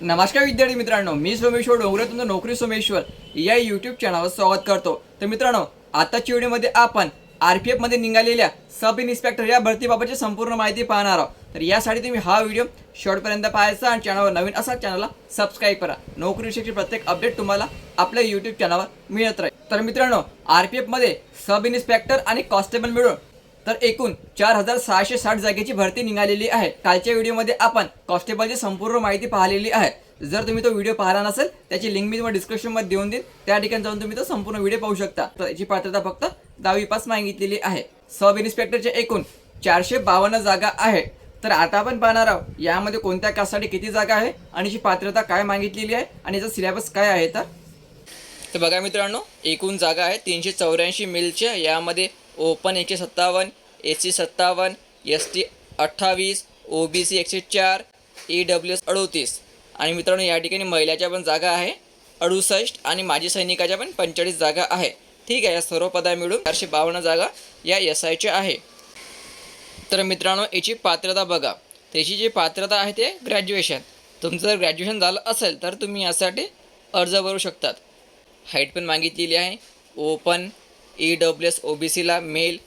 नमस्कार विद्यार्थी मित्रांनो मी सोमेश्वर डोंगरे तुमचं नोकरी सोमेश्वर. या यूट्यूब चॅनलवर स्वागत करतो. तर मित्रांनो आताच्या व्हिडिओमध्ये आपण आर पी एफमध्ये निघालेल्या सब इन्स्पेक्टर या भरतीबाबतची संपूर्ण माहिती पाहणार आहोत. तर यासाठी तुम्ही हा व्हिडिओ शेवटपर्यंत पाहायचा आणि चॅनलवर नवीन असा चॅनलला सबस्क्राईब करा. नोकरीविषयीची प्रत्येक अपडेट तुम्हाला आपल्या यूट्यूब चॅनलवर मिळत राहील. तर मित्रांनो आर पी एफमध्ये सब इन्स्पेक्टर आणि कॉन्स्टेबल मिळून तर एकूण चार हजार सहाशे साठ जागेची भरती निघालेली आहे. कालच्या व्हिडिओमध्ये आपण कॉन्स्टेबलची संपूर्ण माहिती पाहिलेली आहे. जर तुम्ही तो व्हिडिओ पाहिला नसेल त्याची लिंक मी तुम्हाला डिस्क्रिप्शनमध्ये देऊन देईन. त्या ठिकाणी जाऊन तुम्ही तो संपूर्ण व्हिडिओ पाहू शकता. तर याची पात्रता फक्त दहावी पास मागितलेली आहे. सब इन्स्पेक्टरचे एकूण चारशे बावन्न जागा आहे. तर आता आपण पाहणार आहोत यामध्ये कोणत्या कास्टसाठी किती जागा आहे आणि याची पात्रता काय मागितलेली आहे आणि याचा सिलेबस काय आहे तर? तर बघा मित्रांनो एकूण जागा आहे तीनशे चौऱ्याऐंशी मिलच्या. यामध्ये ओपन एकशे सत्तावन्न एस सी सत्तावन्न एस टी अठ्ठावीस ओ बी सी एकशे चार ई डब्ल्यू एस अडोतीस. आणि मित्रांनो या ठिकाणी महिलाच्या पण जागा आहे. अडुसष्ट आणि माजी सैनिकाच्या पण पंचेचाळीस जागा आहे. ठीक आहे या सर्व पदा मिळून चारशे बावन्न जागा या एस आयच्या आहे. तर मित्रांनो याची पात्रता बघा. त्याची जी पात्रता आहे ते ग्रॅज्युएशन तुमचं जर ग्रॅज्युएशन झालं असेल तर तुम्ही यासाठी अर्ज भरू शकतात. हाईट पण मागितलेली आहे. Open E W S O B सीला मेल.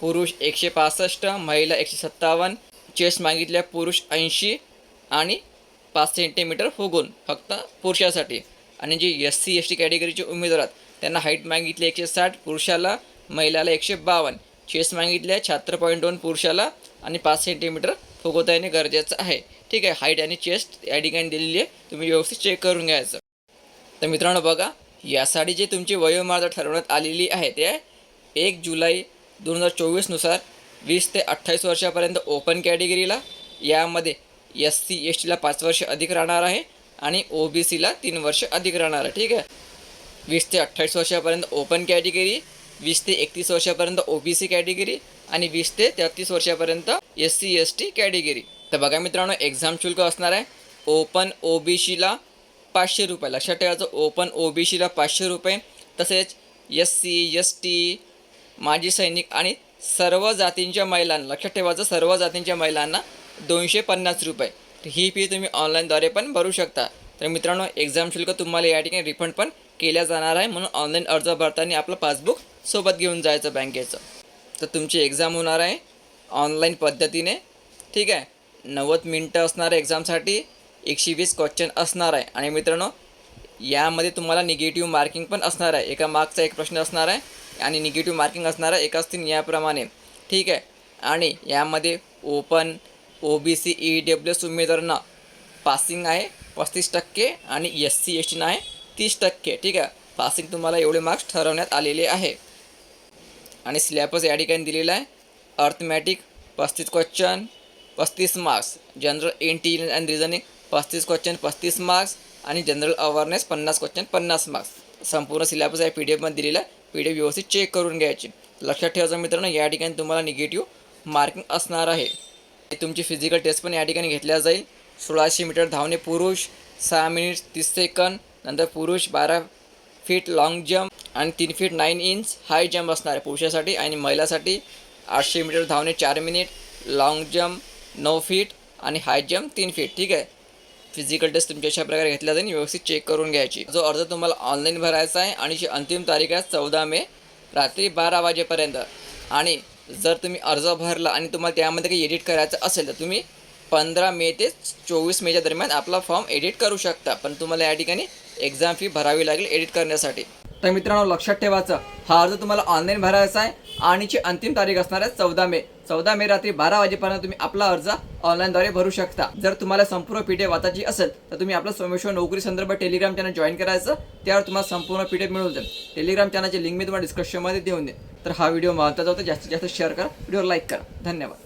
पुरुष एकशे पासष्ट महिला एकशे सत्तावन्न चेस्ट मागितल्या पुरुष ऐंशी आणि पाच सेंटीमीटर फुगून फक्त पुरुषासाठी. आणि जी एस सी एस टी कॅटेगरीचे उमेदवार आहेत त्यांना हाईट मागितली एकशे साठ पुरुषाला महिलाला एकशे बावन्न. चेस्ट मागितल्या छात्र पॉईंट दोन पुरुषाला आणि पाच सेंटीमीटर फुगवता येणे गरजेचं आहे. ठीक आहे हाईट आणि चेस्ट या ठिकाणी दिलेली आहे. तुम्ही व्यवस्थित चेक करून घ्यायचं. तर मित्रांनो बघा यासाठी जे तुमची वयोमर्यादा ठरवण्यात आलेली आहे ते एक जुलै दोन हजार चोवीसनुसार वीस ते अठ्ठावीस वर्षापर्यंत ओपन कॅटेगरीला यामध्ये एस सी एस टीला पाच वर्ष अधिक राहणार आहे आणि ओ बी सीला तीन वर्ष अधिक राहणार आहे. ठीक आहे? वीस ते अठ्ठावीस वर्षापर्यंत ओपन कॅटेगरी वीस ते एकतीस वर्षापर्यंत ओ बी सी कॅटेगरी आणि वीस ते तेहतीस वर्षापर्यंत S C S T category तर बघा मित्रांनो एक्झाम शुल्क असणार आहे. ओपन ओ बी सीला पाचशे रुपये लक्षात ठेवायचं ओपन ओ बी सीला पाचशे रुपये. तसेच एस सी एस टी माजी सैनिक आणि सर्व जातींच्या महिलांना लक्षात ठेवायचं सर्व जातींच्या महिलांना दोनशे पन्नास रुपये. ही फी तुम्ही ऑनलाईनद्वारे पण भरू शकता. तर मित्रांनो एक्झाम शुल्क तुम्हाला या ठिकाणी रिफंड पण केल्या जाणार आहे. म्हणून ऑनलाईन अर्ज भरताना आपलं पासबुक सोबत घेऊन जायचं बँकेचं. तर तुमची एक्झाम होणार आहे. ऑनलाईन पद्धतीने. ठीक आहे. नव्वद मिनटं असणार एक्झामसाठी एकशे वीस क्वेश्चन असणार आहे. आणि मित्रांनो यामध्ये तुम्हाला निगेटिव्ह मार्किंग पण असणार आहे. एका मार्कचा एक प्रश्न असणार आहे आणि निगेटिव्ह मार्किंग असणार आहे एकाच असतील याप्रमाणे. ठीक आहे? आणि यामध्ये open O B C E W S उमेदवारांना पासिंग आहे पस्तीस टक्के आणि एस सी एस टीनं आहे तीस टक्के. ठीक आहे? पासिंग तुम्हाला एवढे मार्क्स ठरवण्यात आलेले आहे. आणि सिलेबस या ठिकाणी दिलेला आहे. अर्थमॅटिक पस्तीस क्वेश्चन पस्तीस marks general intelligence and reasoning पस्तीस क्वेश्चन पस्तीस मार्क्स आणि जनरल अवेअरनेस पन्नास क्वेश्चन पन्नास मार्क्स संपूर्ण सिलेबस आहे पी डी एफमध्ये दिलेला आहे पी डी एफ व्यवस्थित चेक करून घ्यायची. लक्षात ठेवायचं मित्रांनो या ठिकाणी तुम्हाला निगेटिव्ह मार्किंग असणार आहे. तुमची फिजिकल टेस्ट पण या ठिकाणी घेतल्या जाईल. सोळाशे मीटर धावणे पुरुष सहा मिनिट तीस सेकंद नंतर पुरुष बारा फीट लाँग जम्प आणि तीन feet nine inch high jump असणार आहे. पुरुषासाठी आणि महिलासाठी आठशे मीटर धावणे चार मिनिट लाँग जम्प नऊ फीट आणि हाय जम्प तीन फीट ठीक आहे? फिजिकल टेस्ट तुमच्या अशा प्रकारे घेतल्या जाईल व्यवस्थित चेक करून घ्यायची. जो अर्ज तुम्हाला ऑनलाईन भरायचा आहे आणि जी अंतिम तारीख आहे चौदा मे रात्री बारा वाजेपर्यंत. आणि जर तुम्ही अर्ज भरला आणि तुम्हाला त्यामध्ये काही एडिट करायचं असेल तर तुम्ही पंधरा मे ते चोवीस मेच्या दरम्यान आपला फॉर्म एडिट करू शकता. पण तुम्हाला या ठिकाणी एक्झाम फी भरावी लागेल एडिट करण्यासाठी. तर मित्रांनो लक्षात ठेवायचं हा अर्ज तुम्हाला ऑनलाईन भरायचा आहे. आणि ची अंतिम तारीख असणार आहे चौदा मे. चौदा मे रात्री बारा वाजेपर्यंत तुम्ही आपला अर्ज ऑनलाईनद्वारे भरू शकता. जर तुम्हाला संपूर्ण पीडीएफ वाचायची असेल तर तुम्ही आपलं सोमेश्वर नोकरी संदर्भ टेलिग्राम चॅनल जॉईन करायचं. त्यावर तुम्हाला संपूर्ण पीडीएफ मिळून जाईल. टेलिग्राम चॅनलची लिंक मी तुम्हाला डिस्क्रिप्शनमध्ये देऊन देईन. तर हा व्हिडिओ महत्त्वाचा होता. जास्तीत जास्त शेअर करा. व्हिडिओ लाईक करा. धन्यवाद.